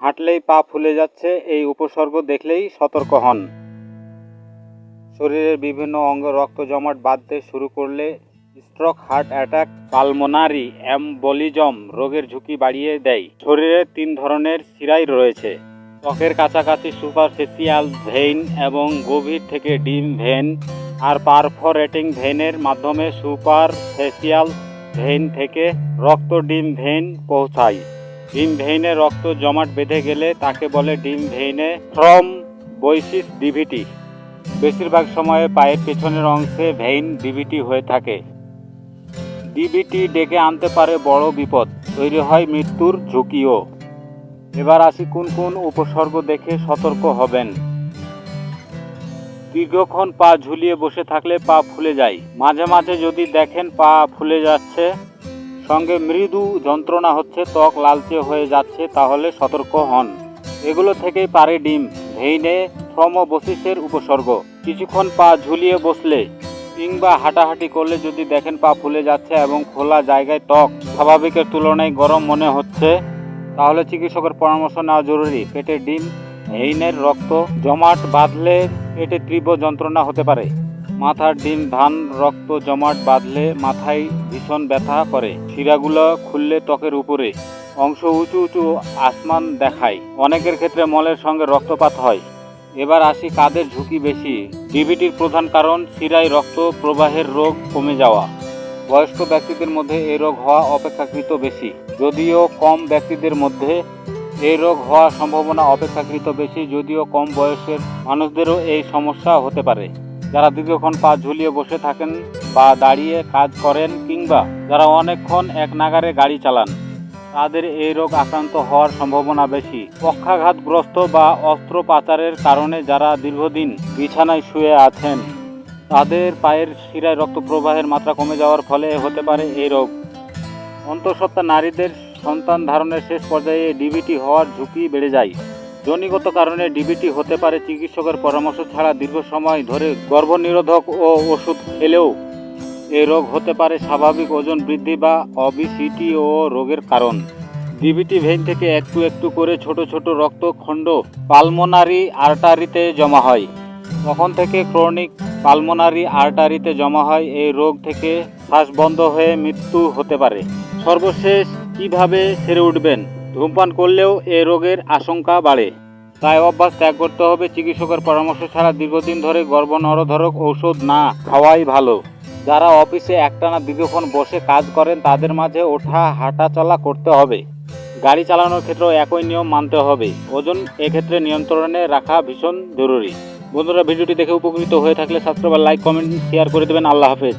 হাঁটলেই পা ফুলে যাচ্ছে, এই উপসর্গ দেখলেই সতর্ক হন। শরীরের বিভিন্ন অঙ্গ রক্ত জমাট বাঁধতে শুরু করলে stroke heart attack pulmonary embolism রোগের ঝুঁকি বাড়িয়ে দেয়। শরীরে তিন ধরনের সিরাই রয়েছে। ত্বকের কাছাকাছি সুপারফেসিয়াল ভেইন এবং গভীর থেকে ডিম ভেন আর পারফোরেটিং ভেনের মাধ্যমে সুপারফেসিয়াল ভেইন থেকে রক্ত ডিম ভেন পৌঁছায়। ডিম ভেইনে রক্ত জমাট বেঁধে গেলে তাকে বলে ডিম ভেইনে থ্রম বৈশিস ডিভিটি। বেশিরভাগ সময়ে পায়ের পেছনের অংশে ভেইন ডিভিটি হয়ে থাকে। ডিভিটি ডেকে আনতে পারে বড় বিপদ, তৈরি হয় মৃত্যুর ঝুঁকিও। এবার আসি কোন কোন উপসর্গ দেখে সতর্ক হবেন। দীর্ঘক্ষণ পা ঝুলিয়ে বসে থাকলে পা ফুলে যায়। মাঝে মাঝে যদি দেখেন পা ফুলে যাচ্ছে সঙ্গে মৃদু যন্ত্রণা হচ্ছে, ত্বক লালচে হয়ে যাচ্ছে, তাহলে সতর্ক হন। এগুলো থেকেই পারে ডিম, ভেইনে থ্রমোবোসিসের উপসর্গ। কিছুক্ষণ পা ঝুলিয়ে বসলে কিংবা হাঁটাহাঁটি করলে যদি দেখেন পা ফুলে যাচ্ছে এবং খোলা জায়গায় ত্বক স্বাভাবিকের তুলনায় গরম মনে হচ্ছে, তাহলে চিকিৎসকের পরামর্শ নেওয়া জরুরি। পেটে ডিম হেইনের রক্ত, জমাট বাঁধলে পেটে তীব্র যন্ত্রণা হতে পারে। মাথার ডিম, ধান, রক্ত জমাট বাঁধলে মাথায় ভীষণ ব্যথা করে। শিরাগুলো খুললে ত্বকের উপরে। অংশ উঁচু উঁচু আসমান দেখায়। অনেকের ক্ষেত্রে মলের সঙ্গে রক্তপাত হয়। এবার আসি কাদের ঝুঁকি বেশি। ডিবিটির প্রধান কারণ, শিরায় রক্ত প্রবাহের রোগ কমে যাওয়া। বয়স্ক ব্যক্তিদের মধ্যে এই রোগ হওয়া অপেক্ষাকৃত বেশি। যদিও কম ব্যক্তিদের মধ্যে এই রোগ হওয়ার সম্ভাবনা অপেক্ষাকৃত বেশি, যদিও কম বয়সের মানুষদেরও এই সমস্যা হতে পারে। যারা দীর্ঘক্ষণ পা ঝুলিয়ে বসে থাকেন বা দাঁড়িয়ে কাজ করেন কিংবা যারা অনেকক্ষণ এক নাগারে গাড়ি চালান, তাদের এই রোগ আক্রান্ত হওয়ার সম্ভাবনা বেশি। পক্ষাঘাতগ্রস্ত বা অস্ত্রোপচারের কারণে যারা দীর্ঘদিন বিছানায় শুয়ে আছেন, তাদের পায়ের শিরায় রক্ত প্রবাহের মাত্রা কমে যাওয়ার ফলে হতে পারে এই রোগ। অন্তঃসত্ত্বা নারীদের সন্তান ধারণের শেষ পর্যায়ে ডিবিটি হওয়ার ঝুঁকি বেড়ে যায়। জনিগত কারণে ডিবিটি হতে পারে চিকিৎসকের পরামর্শ ছাড়া দীর্ঘ সময় ধরে গর্ভনিরোধক ও ওষুধ খেলেও এই রোগ হতে পারে স্বাভাবিক ওজন বৃদ্ধি বা অবিসিটি ও রোগের কারণ। ডিবিটি ভেইন থেকে একটু একটু করে ছোট ছোট রক্তখণ্ড পালমোনারি আর্টারিতে জমা হয়। তখন থেকে ক্রনিক পালমোনারি আর্টারিতে জমা হয়। এই রোগ থেকে শ্বাস বন্ধ হয়ে মৃত্যু হতে পারে। সর্বশেষ, কীভাবে সেরে উঠবেন? ধূমপান করলেও এ রোগের আশঙ্কা বাড়ে। তাই অভ্যাস ত্যাগ করতে হবে। চিকিৎসকের পরামর্শ ছাড়া দীর্ঘদিন ধরে গর্ভনরধরক ঔষধ না খাওয়াই ভালো। যারা অফিসে একটানা দীর্ঘক্ষণ বসে কাজ করেন, তাদের মাঝে ওঠা হাঁটা চলা করতে হবে। গাড়ি চালানোর ক্ষেত্রেও একই নিয়ম মানতে হবে। ওজন এক্ষেত্রে নিয়ন্ত্রণে রাখা ভীষণ জরুরি। বন্ধুরা, ভিডিওটি দেখে উপকৃত হয়ে থাকলে সাবস্ক্রাইব লাইক, কমেন্ট, শেয়ার করে দেবেন। আল্লাহ হাফেজ।